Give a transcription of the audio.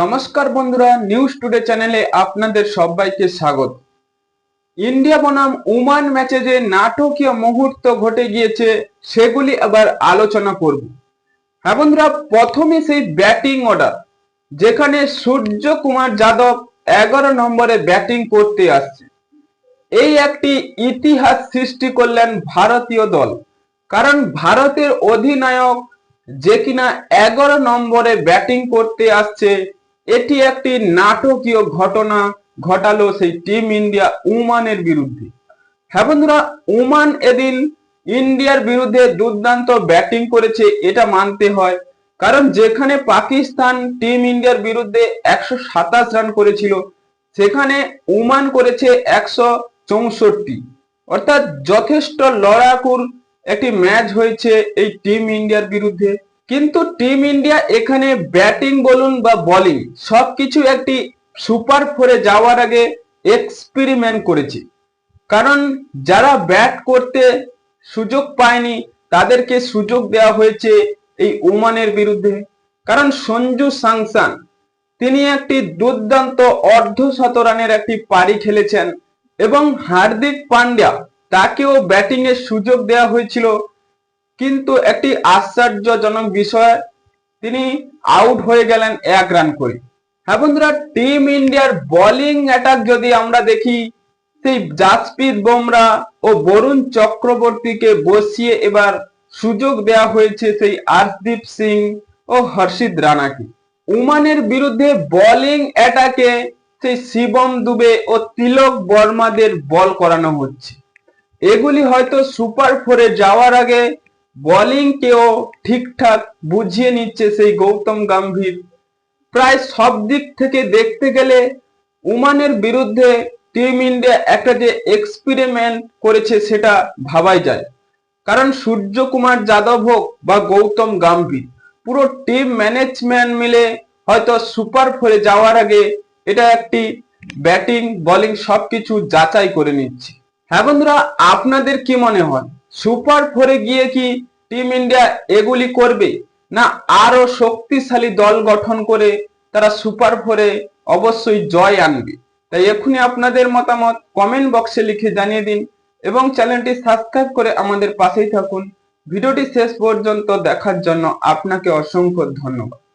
নমস্কার বন্ধুরা news today চ্যানেলে আপনাদের সবাইকে স্বাগত। ইন্ডিয়া বনাম ওমান ম্যাচে যে নাটকীয় মুহূর্ত ঘটে গিয়েছে, সেগুলি আবার আলোচনা করব। হ্যাঁ বন্ধুরা, প্রথমে সেই ব্যাটিং অর্ডার যেখানে সূর্য কুমার যাদব এগারো নম্বরে ব্যাটিং করতে আসছে। এই একটি ইতিহাস সৃষ্টি করলেন ভারতীয় দল, কারণ ভারতের অধিনায়ক যে কিনা এগারো নম্বরে ব্যাটিং করতে আসছে এটি একটি নাটকীয় ঘটনা ঘটালো সেই টিম ইন্ডিয়া উমানের বিরুদ্ধে। হ্যাঁ বন্ধুরা, উমান এদিন ইন্ডিয়ার বিরুদ্ধে দুর্দান্ত ব্যাটিং করেছে এটা মানতে হয়। কারণ যেখানে পাকিস্তান টিম ইন্ডিয়ার বিরুদ্ধে একশো সাতাশ রান করেছিল, সেখানে উমান করেছে একশো চৌষট্টি। অর্থাৎ যথেষ্ট লড়াকুর একটি ম্যাচ হয়েছে এই টিম ইন্ডিয়ার বিরুদ্ধে। কিন্তু টিম ইন্ডিয়া এখানে ব্যাটিং, বলুন বা বোলিং সবকিছু একটি সুপার ফোরে যাওয়ার আগে এক্সপেরিমেন্ট করেছে। কারণ যারা ব্যাট করতে সুযোগ পায়নি, তাদেরকে সুযোগ দেওয়া হয়েছে এই ওমানের বিরুদ্ধে। কারণ সঞ্জু সাংসান, তিনি একটি দুর্দান্ত অর্ধ শতরানের একটি পারি খেলেছেন এবং হার্দিক পান্ডিয়া তাকেও ব্যাটিং এর সুযোগ দেওয়া হয়েছিল কিন্তু একটি আশ্চর্যজনক বিষয়, তিনি আউট হয়ে গেলেন এক রান করে। হ্যাঁ বন্ধুরা টিম ইন্ডিয়ার বোলিং অ্যাটাক যদি আমরা দেখি, সেই জাসপ্রীত বুমরা ও বরুণ চক্রবর্তীকে বসিয়ে এবার সুযোগ দেওয়া হয়েছে সেই আর্শদীপ সিং ও হর্ষিত রানাকে উমানের বিরুদ্ধে বোলিং অ্যাটাকে সেই শিবম দুবে ও তিলক বর্মাদের বল করানো হচ্ছে। এগুলি হয়তো সুপার ফোরে যাওয়ার আগে বোলিং কেও ঠিকঠাক বুঝিয়ে নিচ্ছে সেই গৌতম গম্ভীর। প্রায় সব দিক থেকে দেখতে গেলে ওমানের বিরুদ্ধে টিম ইন্ডিয়া একটা যে এক্সপেরিমেন্ট করেছে সেটা ভাবাই যায়। কারণ সূর্য কুমার যাদব হোক বা গৌতম গম্ভীর, পুরো টিম ম্যানেজমেন্ট মিলে হয়তো সুপার ফোরে যাওয়ার আগে এটা একটি ব্যাটিং, বোলিং সবকিছু যাচাই করে নিচ্ছে। হ্যাঁ বন্ধুরা, আপনাদের কি মনে হয়? সুপার ফোরে গিয়ে কি টিম ইন্ডিয়া এগুলি করবে? না, আরও শক্তিশালী দল গঠন করে তারা সুপার ফোরে অবশ্যই জয় আনবে। তাই এখনই আপনাদের মতামত কমেন্ট বক্সে লিখে জানিয়ে দিন এবং চ্যানেলটি সাবস্ক্রাইব করে আমাদের পাশেই থাকুন। ভিডিওটি শেষ পর্যন্ত দেখার জন্য আপনাকে অসংখ্য ধন্যবাদ।